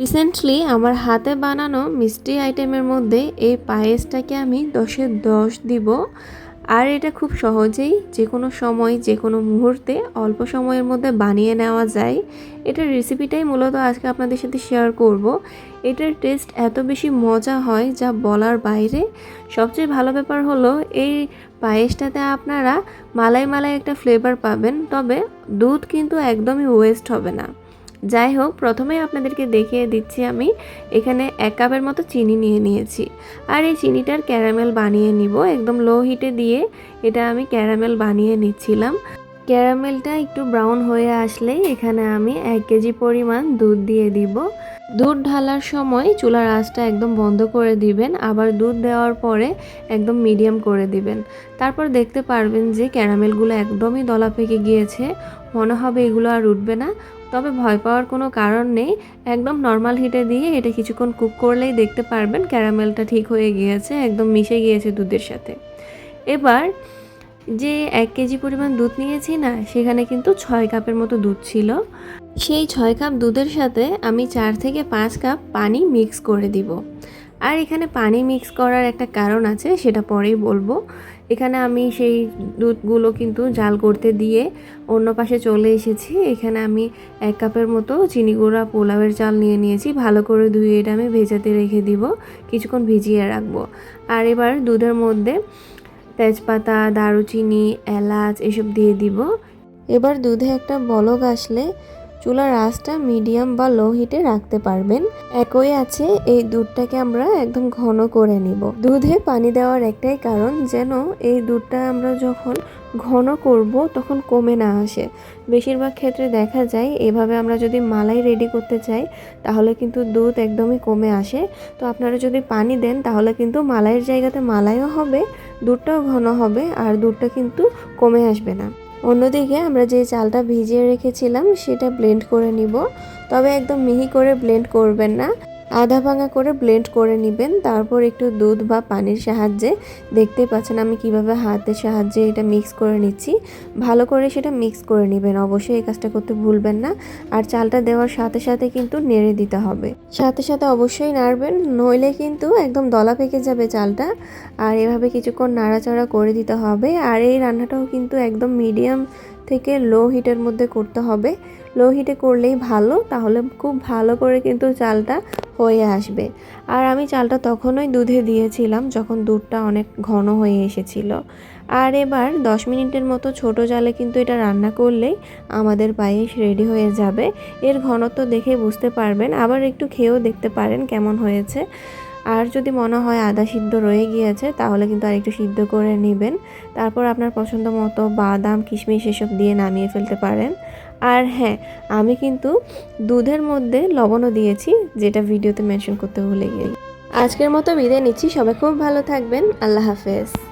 Recently আমার হাতে বানানো মিষ্টি আইটেমের মধ্যে এই পায়েসটাকে আমি দশে দশ দিব। আর এটা খুব সহজেই যে কোনো সময় যে কোনো মুহূর্তে অল্প সময়ের মধ্যে বানিয়ে নেওয়া যায়। এটার রেসিপিটাই মূলত আজকে আপনাদের সাথে শেয়ার করব। এটার টেস্ট এত বেশি মজা হয় যা বলার বাইরে। সবচেয়ে ভালো ব্যাপার হলো, এই পায়েসটাতে আপনারা মালাই মালাই একটা ফ্লেভার পাবেন, তবে দুধ কিন্তু একদমই ওয়েস্ট হবে না। যাই হোক প্রথমে আপনাদেরকে দেখিয়ে দিচ্ছি আমি এখানে এক কাপের মতো চিনি নিয়ে নিয়েছি। আর এই চিনিটার ক্যারামেল বানিয়ে নিব। একদম লো হিটে দিয়ে এটা আমি ক্যারামেল বানিয়ে নিচ্ছিলাম। ক্যারামেলটা একটু ব্রাউন হয়ে আসলে এখানে আমি এক কেজি পরিমাণ দুধ দিয়ে দিব। দুধ ঢালার সময় চুলার আঁচটা একদম বন্ধ করে দিবেন। আবার দুধ দেওয়ার পরে একদম মিডিয়াম করে দিবেন। তারপর দেখতে পারবেন যে ক্যারামেলগুলো একদমই দলা পেকে গিয়েছে। মনে হবে এগুলো আর উঠবে না। তবে ভয় পাওয়ার কোনো কারণ নেই। একদম নর্মাল হিটে দিয়ে এটা কিছুক্ষণ কুক করলেই দেখতে পারবেন ক্যারামেলটা ঠিক হয়ে গিয়েছে, একদম মিশে গিয়েছে দুধের সাথে। এবার যে এক কেজি পরিমাণ দুধ নিয়েছি না, সেখানে কিন্তু ছয় কাপের মতো দুধ ছিল। সেই ছয় কাপ দুধের সাথে আমি চার থেকে পাঁচ কাপ পানি মিক্স করে দিব। আর এখানে পানি মিক্স করার একটা কারণ আছে, সেটা পরেই বলব। এখানে আমি সেই দুধগুলো কিন্তু জাল করতে দিয়ে অন্য পাশে চলে এসেছি। এখানে আমি এক কাপের মতো চিনি গুঁড়া, পোলাওয়ের চাল নিয়ে নিয়েছি। ভালো করে ধুয়ে এটা আমি ভেজাতে রেখে দিব। কিছুক্ষণ ভিজিয়ে রাখব। আর এবার দুধের মধ্যে তেজপাতা, দারুচিনি, এলাচ এসব দিয়ে দিব। এবার দুধে একটা বলক আসলে চুলার আঁচটা মিডিয়াম বা লো হিটে রাখতে পারবেন। একই আছে, এই দুধটাকে আমরা একদম ঘন করে নিব। দুধে পানি দেওয়ার একটাই কারণ যেন এই দুধটা আমরা যখন ঘন করব তখন কমে না আসে। বেশিরভাগ ক্ষেত্রে দেখা যায়, এভাবে আমরা যদি মালাই রেডি করতে চাই, তাহলে কিন্তু দুধ একদমই কমে আসে। তো আপনারা যদি পানি দেন, তাহলে কিন্তু মালাইয়ের জায়গাতে মালাইও হবে, দুধটাও ঘন হবে, আর দুধটা কিন্তু কমে আসবে না। অন্যদিকে আমরা যে চালটা ভিজিয়ে রেখেছিলাম সেটা ব্লেন্ড করে নিব। তবে একদম মিহি করে ব্লেন্ড করবেন না। আধা ভাঙা করে ব্লেন্ড করে নেবেন। তারপর একটু দুধ বা পানির সাহায্যে দেখতেই পাচ্ছেন আমি কীভাবে হাতের সাহায্যে এটা মিক্স করে নিচ্ছি। ভালো করে সেটা মিক্স করে নেবেন। অবশ্যই এই কাজটা করতে ভুলবেন না। আর চালটা দেওয়ার সাথে সাথে কিন্তু নেড়ে দিতে হবে। সাথে সাথে অবশ্যই নাড়বেন। নইলে কিন্তু একদম দলা পেকে যাবে চালটা। আর এভাবে কিছুক্ষণ নাড়াচাড়া করে দিতে হবে। আর এই রান্নাটাও কিন্তু একদম মিডিয়াম থেকে লো হিটের মধ্যে করতে হবে। লো হিটে করলেই ভালো, তাহলে খুব ভালো করে কিন্তু চালটা হয়ে আসবে। আর আমি চালটা তখনই দুধে দিয়েছিলাম যখন দুধটা অনেক ঘন হয়ে এসেছিল। আর এবার দশ মিনিটের মতো ছোট জালে কিন্তু এটা রান্না করলেই আমাদের পায়েস রেডি হয়ে যাবে। এর ঘনত্ব দেখে বুঝতে পারবেন, আবার একটু খেয়েও দেখতে পারেন কেমন হয়েছে। আর যদি মনে হয় আদা সিদ্ধ রয়ে গিয়েছে, তাহলে কিন্তু আর একটু সিদ্ধ করে নেবেন। তারপর আপনার পছন্দ মতো বাদাম, কিশমিশ এসব দিয়ে নামিয়ে ফেলতে পারেন। আর হ্যাঁ আমি কিন্তু দুধের মধ্যে লবণও দিয়েছি, যেটা ভিডিওতে মেনশন করতে ভুলে গিয়ে। আজকের মতো বিদায় নিচ্ছি, সবাই খুব ভালো থাকবেন, আল্লাহ হাফেজ।